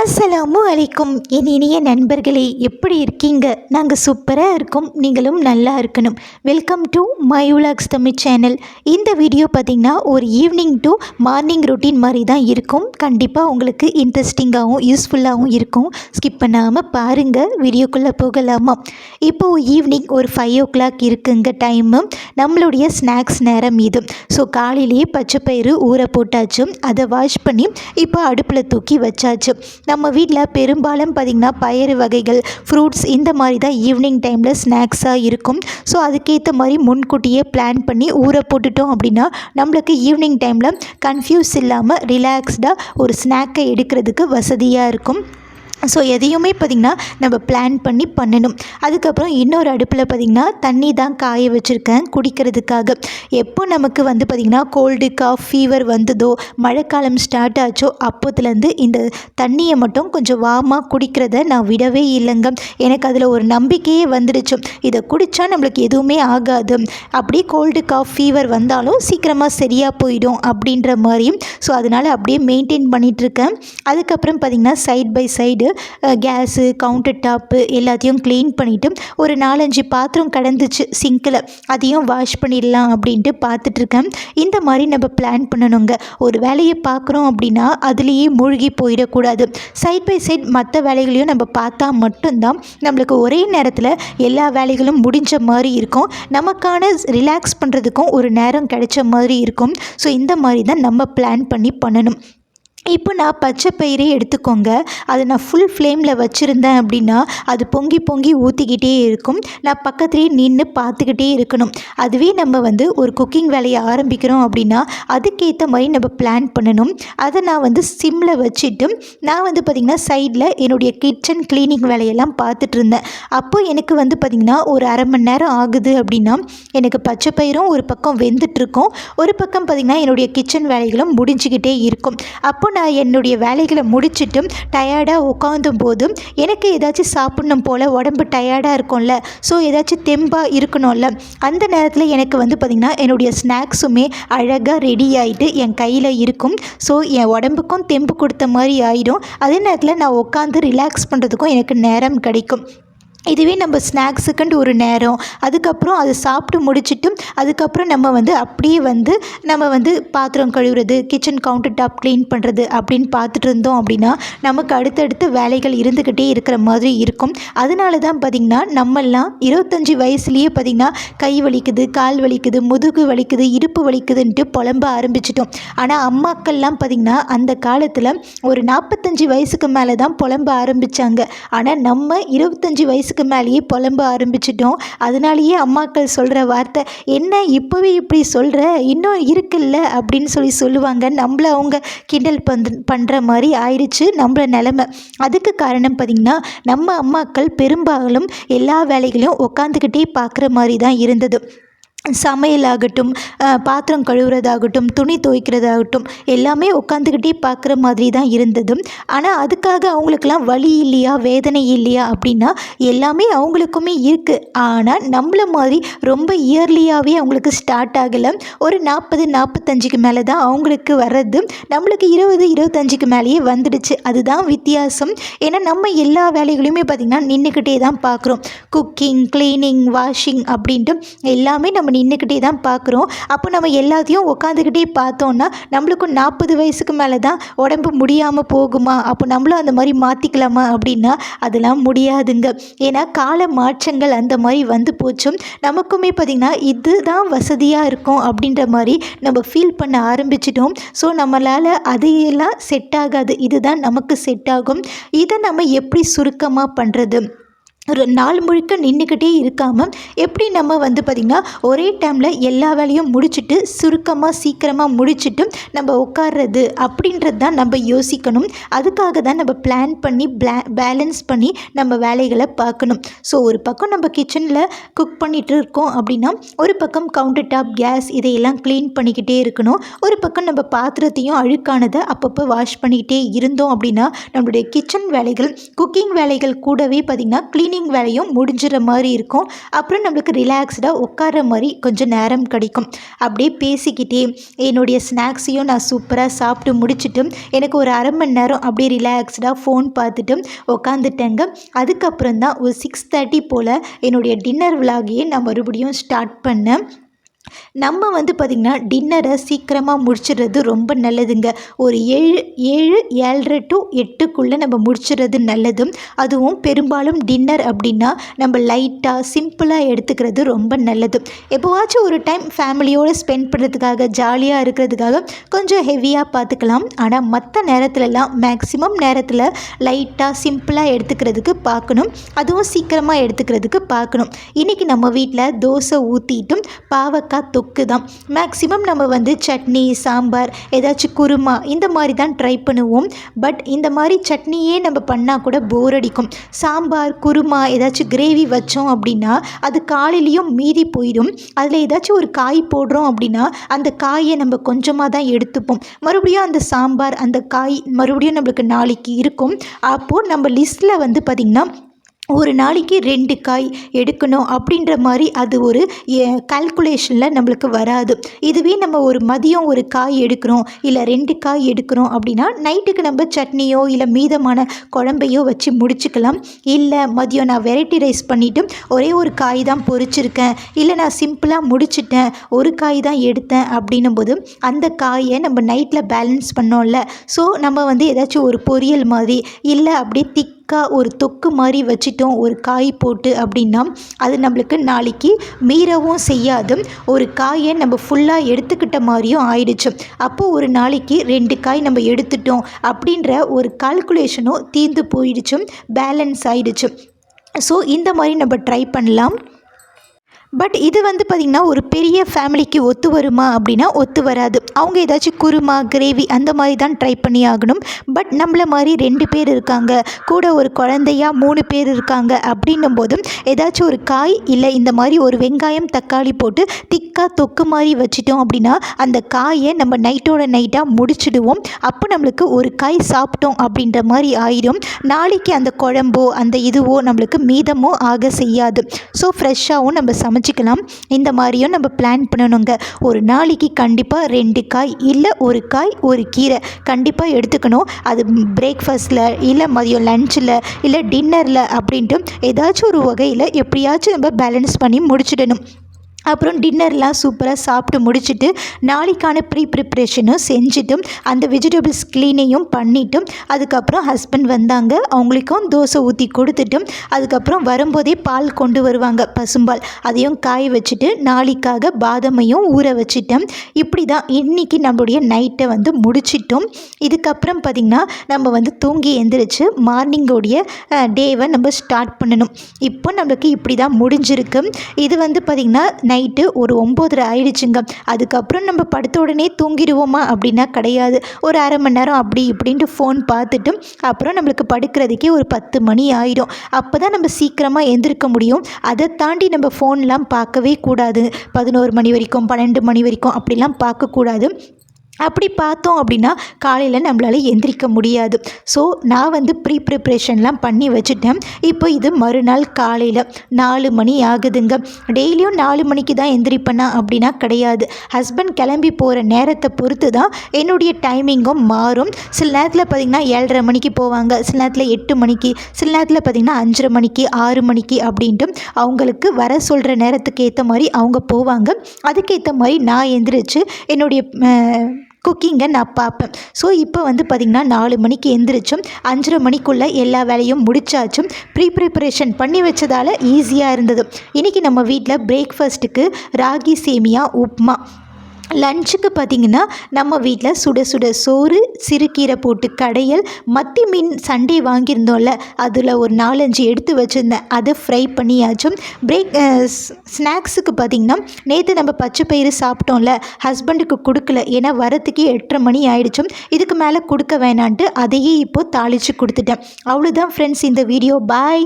அஸ்ஸலாமு அலைக்கும். என் இனிய நண்பர்களே எப்படி இருக்கீங்க? நாங்கள் சூப்பராக இருக்கோம். நீங்களும் நல்லா இருக்கணும். வெல்கம் டு மை உலாக்ஸ் தமிழ் சேனல் இந்த வீடியோ பார்த்திங்கன்னா ஒரு ஈவினிங் டு மார்னிங் ரொட்டீன் மாதிரி தான் இருக்கும். கண்டிப்பாக உங்களுக்கு இன்ட்ரெஸ்டிங்காகவும் யூஸ்ஃபுல்லாகவும் இருக்கும். ஸ்கிப் பண்ணாமல் பாருங்கள் வீடியோக்குள்ளே போகலாமா? இப்போது ஈவினிங் ஒரு ஃபைவ் ஓ கிளாக் இருக்குங்க டைமு நம்மளுடைய ஸ்நாக்ஸ் நேரம் இது. ஸோ காலையிலேயே பச்சைப்பயிறு ஊற போட்டாச்சு. அதை வாஷ் பண்ணி இப்போ அடுப்பில் தூக்கி வச்சாச்சு. நம்ம வீட்டில் பெரும்பாலும் பார்த்திங்கன்னா பயிறு வகைகள் ஃப்ரூட்ஸ் இந்த மாதிரி தான் ஈவினிங் டைமில் ஸ்நாக்ஸாக இருக்கும். ஸோ அதுக்கேற்ற மாதிரி முன்கூட்டியே பிளான் பண்ணி ஊற போட்டுட்டோம் அப்படின்னா நம்மளுக்கு ஈவினிங் டைமில் கன்ஃபியூஸ் இல்லாமல் ரிலாக்ஸ்டாக ஒரு ஸ்நாக்கை எடுக்கிறதுக்கு வசதியாக இருக்கும். ஸோ எதையுமே பார்த்திங்கன்னா நம்ம பிளான் பண்ணி பண்ணணும். அதுக்கப்புறம் இன்னொரு அடுப்பில் பார்த்திங்கன்னா தண்ணி தான் காய வச்சுருக்கேன் குடிக்கிறதுக்காக. எப்போ நமக்கு வந்து பார்த்திங்கன்னா கோல்டு காஃப் ஃபீவர் வந்ததோ மழைக்காலம் ஸ்டார்ட் ஆச்சோ அப்போத்துலேருந்து இந்த தண்ணியை மட்டும் கொஞ்சம் வாமாக குடிக்கிறத நான் விடவே இல்லைங்க. எனக்கு அதில் ஒரு நம்பிக்கையே வந்துடுச்சு இதை குடித்தா நம்மளுக்கு எதுவுமே ஆகாது. அப்படியே கோல்டு காஃப் ஃபீவர் வந்தாலும் சீக்கிரமாக சரியாக போயிடும் அப்படின்ற மாதிரியும் ஸோ அதனால் அப்படியே மெயின்டைன் பண்ணிகிட்ருக்கேன் அதுக்கப்புறம் பார்த்திங்கன்னா side by side gas counter top எல்லாத்தையும் க்ளீன் பண்ணிவிட்டு ஒரு நாலஞ்சு பாத்திரம் கிடந்துச்சு சிங்கில் அதையும் வாஷ் பண்ணிடலாம் அப்படின்ட்டு பார்த்துட்ருக்கேன். இந்த மாதிரி நம்ம பிளான் பண்ணணுங்க. ஒரு வேலையை பார்க்குறோம் அப்படின்னா அதுலேயே மூழ்கி போயிடக்கூடாது. சைட் பை சைட் மற்ற வேலைகளையும் நம்ம பார்த்தா மட்டும்தான் நம்மளுக்கு ஒரே நேரத்தில் எல்லா வேலைகளும் முடிஞ்ச மாதிரி இருக்கும். நமக்கான ரிலாக்ஸ் பண்ணுறதுக்கும் ஒரு நேரம் கிடைச்ச மாதிரி இருக்கும். ஸோ இந்த மாதிரி தான் நம்ம பிளான் பண்ணி பண்ணணும். இப்போ நான் பச்சை பயிரே எடுத்துக்கோங்க. அதை நான் ஃபுல் ஃப்ளேமில் வச்சுருந்தேன் அப்படின்னா அது பொங்கி பொங்கி ஊற்றிக்கிட்டே இருக்கும். நான் பக்கத்துலேயே நின்று பார்த்துக்கிட்டே இருக்கணும். அதுவே நம்ம வந்து ஒரு குக்கிங் வேலையை ஆரம்பிக்கிறோம் அப்படின்னா அதுக்கேற்ற மாதிரி நம்ம பிளான் பண்ணணும். அதை நான் வந்து சிம்மில் வச்சுட்டு நான் வந்து பார்த்திங்கன்னா சைடில் என்னுடைய கிச்சன் க்ளீனிங் வேலையெல்லாம் பார்த்துட்டு இருந்தேன். அப்போது எனக்கு வந்து பார்த்திங்கன்னா ஒரு அரை மணி நேரம் ஆகுது அப்படின்னா எனக்கு பச்சை பயிரும் ஒரு பக்கம் வெந்துட்டுருக்கும் ஒரு பக்கம் பார்த்திங்கன்னா என்னுடைய கிச்சன் வேலைகளும் முடிஞ்சுக்கிட்டே இருக்கும். அப்போ நான் என்னுடைய வேலைகளை முடிச்சிட்டும் டயர்டாக உட்காந்தும் போதும் எனக்கு ஏதாச்சும் சாப்பிட்ணும் போல் உடம்பு டயர்டாக இருக்கும்ல. ஸோ ஏதாச்சும் தெம்பாக இருக்கணும்ல. அந்த நேரத்தில் எனக்கு வந்து பார்த்திங்கன்னா என்னுடைய ஸ்நாக்ஸுமே அழகாக ரெடி ஆகிட்டு என் கையில் இருக்கும். ஸோ என் உடம்புக்கும் தெம்பு கொடுத்த மாதிரி ஆகிடும் அதே நேரத்தில் நான் உட்காந்து ரிலாக்ஸ் பண்ணுறதுக்கும் எனக்கு நேரம் கிடைக்கும். இதுவே நம்ம ஸ்நாக்ஸுக்குன்ட்டு ஒரு நேரம். அதுக்கப்புறம் அதை சாப்பிட்டு முடிச்சிட்டும் அதுக்கப்புறம் நம்ம வந்து அப்படியே வந்து நம்ம வந்து பாத்திரம் கழுவுறது கிச்சன் கவுண்டர் டாப் க்ளீன் பண்ணுறது அப்படின்னு பார்த்துட்டு இருந்தோம் அப்படின்னா நமக்கு அடுத்தடுத்து வேலைகள் இருந்துக்கிட்டே இருக்கிற மாதிரி இருக்கும். அதனால தான் பார்த்திங்கன்னா நம்மெல்லாம் இருபத்தஞ்சி வயசுலேயே பார்த்திங்கன்னா கை வலிக்குது கால் வலிக்குது முதுகு வலிக்குது இடுப்பு வலிக்குதுன்ட்டு புலம்ப ஆரம்பிச்சிட்டோம். ஆனால் அம்மாக்கள்லாம் பார்த்திங்கன்னா அந்த காலத்தில் ஒரு நாற்பத்தஞ்சு வயசுக்கு மேலே தான் புலம்ப ஆரம்பித்தாங்க ஆனால் நம்ம இருபத்தஞ்சி வயசு வயசுக்கு மேலேயே புலம்ப ஆரம்பிச்சிட்டோம். அதனாலேயே அம்மாக்கள் சொல்கிற வார்த்தை என்ன இப்போவே இப்படி சொல்கிற இன்னும் இருக்குல்ல? அப்படின்னு சொல்லி சொல்லுவாங்க. நம்மள அவங்க கிண்டல் பண் பண்ணுற மாதிரி ஆயிடுச்சு நம்மள நிலமை. அதுக்கு காரணம் பார்த்திங்கன்னா நம்ம அம்மாக்கள் பெரும்பாலும் எல்லா வேலைகளையும் உட்காந்துக்கிட்டே பார்க்குற மாதிரி தான் இருந்தது. சமையல் ஆகட்டும் பாத்திரம் கழுவுறதாகட்டும் துணி துவைக்கிறதாகட்டும் எல்லாமே உட்காந்துக்கிட்டே பார்க்குற மாதிரி தான் இருந்தது ஆனால் அதுக்காக அவங்களுக்கெல்லாம் வலி இல்லையா வேதனை இல்லையா அப்படின்னா எல்லாமே அவங்களுக்குமே இருக்குது ஆனால் நம்மள மாதிரி ரொம்ப இயர்லியாகவே அவங்களுக்கு ஸ்டார்ட் ஆகலை. ஒரு நாற்பது நாற்பத்தஞ்சுக்கு மேலே தான் அவங்களுக்கு வர்றது. நம்மளுக்கு இருபது இருபத்தஞ்சுக்கு மேலேயே வந்துடுச்சு. அதுதான் வித்தியாசம். ஏன்னா நம்ம எல்லா வேலைகளையுமே பார்த்திங்கன்னா நின்றுக்கிட்டே தான் பார்க்குறோம் குக்கிங் க்ளீனிங் வாஷிங் அப்படின்ட்டு எல்லாமே நம்ம நின்றுக்கிட்டே தான் பார்க்குறோம். அப்போ நம்ம எல்லாத்தையும் உட்காந்துக்கிட்டே பார்த்தோன்னா நம்மளுக்கும் நாற்பது வயசுக்கு மேலே தான் உடம்பு முடியாமல் போகுமா? அப்போ நம்மளும் அந்த மாதிரி மாற்றிக்கலாமா அப்படின்னா அதெல்லாம் முடியாதுங்க. ஏன்னா கால மாற்றங்கள் அந்த மாதிரி வந்து போச்சும். நமக்குமே பார்த்திங்கன்னா இதுதான் வசதியாக இருக்கும் அப்படின்ற மாதிரி நம்ம ஃபீல் பண்ண ஆரம்பிச்சிட்டோம். ஸோ நம்மளால் அதையெல்லாம் செட் ஆகாது. இதுதான் நமக்கு செட் ஆகும். இதை நம்ம எப்படி சுருக்கமாக பண்ணுறது ஒரு நாள் முழுக்க நின்றுக்கிட்டே இருக்காமல் எப்படி நம்ம வந்து பார்த்திங்கன்னா ஒரே டைமில் எல்லா வேலையும் முடிச்சுட்டு சுருக்கமாக சீக்கிரமாக முடிச்சுட்டு நம்ம உட்கார்றது அப்படின்றது தான் நம்ம யோசிக்கணும். அதுக்காக தான் நம்ம பிளான் பண்ணி பிளா பேலன்ஸ் பண்ணி நம்ம வேலைகளை பார்க்கணும். ஸோ ஒரு பக்கம் நம்ம கிச்சனில் குக் பண்ணிகிட்டு இருக்கோம் அப்படின்னா ஒரு பக்கம் கவுண்டர் டாப் கேஸ் இதையெல்லாம் க்ளீன் பண்ணிக்கிட்டே இருக்கணும். ஒரு பக்கம் நம்ம பாத்திரத்தையும் அழுக்கானதை அப்பப்போ வாஷ் பண்ணிக்கிட்டே இருந்தோம் அப்படின்னா நம்மளுடைய கிச்சன் வேலைகள் குக்கிங் வேலைகள் கூடவே பார்த்திங்கன்னா க்ளீனிங் குக்கிங் வேலையும் முடிஞ்சிற மாதிரி இருக்கும். அப்புறம் நம்மளுக்கு ரிலாக்ஸ்டாக உட்கார மாதிரி கொஞ்சம் நேரம் கிடைக்கும். அப்படியே பேசிக்கிட்டே என்னுடைய ஸ்நாக்ஸையும் நான் சூப்பராக சாப்பிட்டு முடிச்சுட்டு எனக்கு ஒரு அரை மணி நேரம் அப்படியே ரிலாக்ஸ்டாக ஃபோன் பார்த்துட்டு உட்காந்துட்டேங்க அதுக்கப்புறம் தான் ஒரு சிக்ஸ் தேர்ட்டி போல் என்னுடைய டின்னர் விலாகையே நான் மறுபடியும் ஸ்டார்ட் பண்ணேன். நம்ம வந்து பார்த்திங்கன்னா டின்னரை சீக்கிரமாக முடிச்சிடுறது ரொம்ப நல்லதுங்க. ஒரு ஏழு ஏழு ஏழரை டு எட்டுக்குள்ளே நம்ம முடிச்சிடுறது நல்லது அதுவும் பெரும்பாலும் டின்னர் அப்படின்னா நம்ம லைட்டாக சிம்பிளாக எடுத்துக்கிறது ரொம்ப நல்லது எப்போவாச்சும் ஒரு டைம் ஃபேமிலியோடு ஸ்பெண்ட் பண்ணுறதுக்காக ஜாலியாக இருக்கிறதுக்காக கொஞ்சம் ஹெவியாக பார்த்துக்கலாம். ஆனால் மற்ற நேரத்துலலாம் மேக்ஸிமம் நேரத்தில் லைட்டாக சிம்பிளாக எடுத்துக்கிறதுக்கு பார்க்கணும். அதுவும் சீக்கிரமாக எடுத்துக்கிறதுக்கு பார்க்கணும். இன்றைக்கி நம்ம வீட்டில் தோசை ஊற்றிட்டும் பாவக்காய் தொக்கு தான் மேக்ஸிமம் நம்ம வந்து சட்னி சாம்பார் ஏதாச்சும் குருமா இந்த மாதிரி தான் ட்ரை பண்ணுவோம். பட் இந்த மாதிரி சட்னியே நம்ம பண்ணால் கூட போர் அடிக்கும். சாம்பார் குருமா ஏதாச்சும் கிரேவி வச்சோம் அப்படின்னா அது காலையிலையும் மீதி போயிடும். அதில் ஏதாச்சும் ஒரு காய் போடுறோம் அப்படின்னா அந்த காயை நம்ம கொஞ்சமாக தான் எடுத்துப்போம். மறுபடியும் அந்த சாம்பார் அந்த காய் மறுபடியும் நம்மளுக்கு நாளைக்கு இருக்கும். அப்போது நம்ம லிஸ்ட்டில் வந்து பார்த்திங்கன்னா ஒரு நாளைக்கு ரெண்டு காய் எடுக்கணும் அப்படின்ற மாதிரி அது ஒரு கால்குலேஷனில் நம்மளுக்கு வராது. இதுவே நம்ம ஒரு மதியம் ஒரு காய் எடுக்கிறோம் இல்லை ரெண்டு காய் எடுக்கிறோம் அப்படின்னா நைட்டுக்கு நம்ம சட்னியோ இல்லை மீதமான குழம்பையோ வச்சு முடிச்சுக்கலாம். இல்லை மதியம் நான் வெரைட்டி ரைஸ் பண்ணிவிட்டு ஒரே ஒரு காய் தான் பொறிச்சிருக்கேன். இல்லை நான் சிம்பிளாக முடிச்சிட்டேன் ஒரு காய் தான் எடுத்தேன் அப்படின்னும் போது அந்த காயை நம்ம நைட்டில் பேலன்ஸ் பண்ணோம்ல. ஸோ நம்ம வந்து ஏதாச்சும் ஒரு பொரியல் மாதிரி இல்லை அப்படியே திக் திக்காக ஒரு தொக்கு மாதிரி வச்சிட்டோம் ஒரு காய் போட்டு அப்படின்னா அது நம்மளுக்கு நாளைக்கு மீறவும் செய்யாது. ஒரு காயை நம்ம ஃபுல்லாக எடுத்துக்கிட்ட மாதிரியும் ஆயிடுச்சு. அப்போது ஒரு நாளைக்கு ரெண்டு காய் நம்ம எடுத்துட்டோம் அப்படின்ற ஒரு கால்குலேஷனும் தீர்ந்து போயிடுச்சு. பேலன்ஸ் ஆயிடுச்சு. ஸோ இந்த மாதிரி நம்ம ட்ரை பண்ணலாம். பட் இது வந்து பார்த்திங்கன்னா ஒரு பெரிய ஃபேமிலிக்கு ஒத்து வருமா அப்படின்னா ஒத்து வராது. அவங்க ஏதாச்சும் குருமா கிரேவி அந்த மாதிரி தான் ட்ரை பண்ணி ஆகணும். பட் நம்மள மாதிரி ரெண்டு பேர் இருக்காங்க கூட ஒரு குழந்தையா மூணு பேர் இருக்காங்க அப்படின்னும் போதும் ஏதாச்சும் ஒரு காய் இல்லை இந்த மாதிரி ஒரு வெங்காயம் தக்காளி போட்டு திக்காக தொக்கு மாதிரி வச்சிட்டோம் அப்படின்னா அந்த காயை நம்ம நைட்டோட நைட்டாக முடிச்சிடுவோம். அப்போ நம்மளுக்கு ஒரு காய் சாப்பிட்டோம் அப்படின்ற மாதிரி ஆயிடும் நாளைக்கு அந்த குழம்போ அந்த இதுவோ நம்மளுக்கு மீதமோ ஆக செய்யாது. ஸோ ஃப்ரெஷ்ஷாகவும் நம்ம சமை சமைச்சிக்கலாம் இந்த மாதிரியும் நம்ம பிளான் பண்ணணுங்க. ஒரு நாளைக்கு கண்டிப்பாக ரெண்டு காய் இல்லை ஒரு காய் ஒரு கீரை கண்டிப்பாக எடுத்துக்கணும். அது பிரேக்ஃபாஸ்ட்டில் இல்லை மதியம் லஞ்சில் இல்லை டின்னரில் அப்படின்ட்டு ஏதாச்சும் ஒரு வகையில் எப்படியாச்சும் நம்ம பேலன்ஸ் பண்ணி முடிச்சிடணும். அப்புறம் டின்னர்லாம் சூப்பராக சாப்பிட்டு முடிச்சுட்டு நாளைக்கான ப்ரீ ப்ரிப்ரேஷனும் செஞ்சுட்டும் அந்த வெஜிடபிள்ஸ் க்ளீனையும் பண்ணிட்டும் அதுக்கப்புறம் ஹஸ்பண்ட் வந்தாங்க. அவங்களுக்கும் தோசை ஊற்றி கொடுத்துட்டும் அதுக்கப்புறம் வரும்போதே பால் கொண்டு வருவாங்க பசும்பால். அதையும் காய வச்சுட்டு நாளைக்காக பாதமையும் ஊற வச்சுட்டோம். இப்படி தான் இன்றைக்கி நம்மளுடைய நைட்டை வந்து முடிச்சிட்டோம். இதுக்கப்புறம் பார்த்திங்கன்னா நம்ம வந்து தூங்கி எந்திரிச்சு மார்னிங்கோடைய டேவை நம்ம ஸ்டார்ட் பண்ணணும். இப்போ நம்மளுக்கு இப்படி தான் முடிஞ்சிருக்கு. இது வந்து பார்த்திங்கன்னா நைட்டு ஒரு ஒம்போதரை ஆயிடுச்சுங்க. அதுக்கப்புறம் நம்ம படுத்த உடனே தூங்கிடுவோமா? அப்படின்னா கிடையாது. ஒரு அரை மணி நேரம் அப்படி இப்படின்ட்டு ஃபோன் பார்த்துட்டு அப்புறம் நம்மளுக்கு படுக்கிறதுக்கே ஒரு பத்து மணி ஆயிடும் அப்போ தான் நம்ம சீக்கிரமாக எழுந்திருக்க முடியும். அதை தாண்டி நம்ம ஃபோன்லாம் பார்க்கவே கூடாது. பதினோரு மணி வரைக்கும் பன்னெண்டு மணி வரைக்கும் அப்படிலாம் பார்க்கக்கூடாது. அப்படி பார்த்தோம் அப்படின்னா காலையில் நம்மளால் எந்திரிக்க முடியாது. ஸோ நான் வந்து ப்ரீ ப்ரிப்ரேஷன்லாம் பண்ணி வச்சுட்டேன். இப்போ இது மறுநாள் காலையில் நாலு மணி ஆகுதுங்க. டெய்லியும் நாலு மணிக்கு தான் எந்திரிப்பேனா அப்படின்னா கிடையாது. ஹஸ்பண்ட் கிளம்பி போகிற நேரத்தை பொறுத்து தான் என்னுடைய டைமிங்கும் மாறும். சில நேரத்தில் பார்த்திங்கன்னா ஏழரை மணிக்கு போவாங்க. சில நேரத்தில் எட்டு மணிக்கு சில நேரத்தில் பார்த்திங்கன்னா அஞ்சரை மணிக்கு ஆறு மணிக்கு அப்படின்ட்டு அவங்களுக்கு வர சொல்கிற நேரத்துக்கு ஏற்ற மாதிரி அவங்க போவாங்க. அதுக்கேற்ற மாதிரி நான் எந்திரிச்சு என்னுடைய குக்கிங்கை நான் பார்ப்பேன். ஸோ இப்போ வந்து பார்த்திங்கன்னா நாலு மணிக்கு எந்திரிச்சும் அஞ்சரை மணிக்குள்ளே எல்லா வேலையும் முடிச்சாச்சும் ப்ரீ ப்ரிப்பரேஷன் பண்ணி வச்சதால் ஈஸியாக இருந்தது. இன்றைக்கி நம்ம வீட்டில் பிரேக்ஃபாஸ்ட்டுக்கு ராகி சேமியா உப்மா லஞ்சுக்கு பார்த்திங்கன்னா நம்ம வீட்டில் சுட சுட சோறு சிறுகீரை போட்டு கடையல் மத்தி மீன் சண்டே வாங்கியிருந்தோம்ல அதில் ஒரு நாலஞ்சு எடுத்து வச்சுருந்தேன். அதை ஃப்ரை பண்ணியாச்சும். பிரேக் ஸ்நாக்ஸுக்கு பார்த்திங்கன்னா நேற்று நம்ம பச்சை பயிறு சாப்பிட்டோம்ல ஹஸ்பண்டுக்கு கொடுக்கல. ஏன்னா வரத்துக்கே எட்டரை மணி ஆயிடுச்சும். இதுக்கு மேலே கொடுக்க வேணான்ட்டு அதையே இப்போது தாளித்து கொடுத்துட்டேன். அவ்வளோதான் ஃப்ரெண்ட்ஸ் இந்த வீடியோ பாய்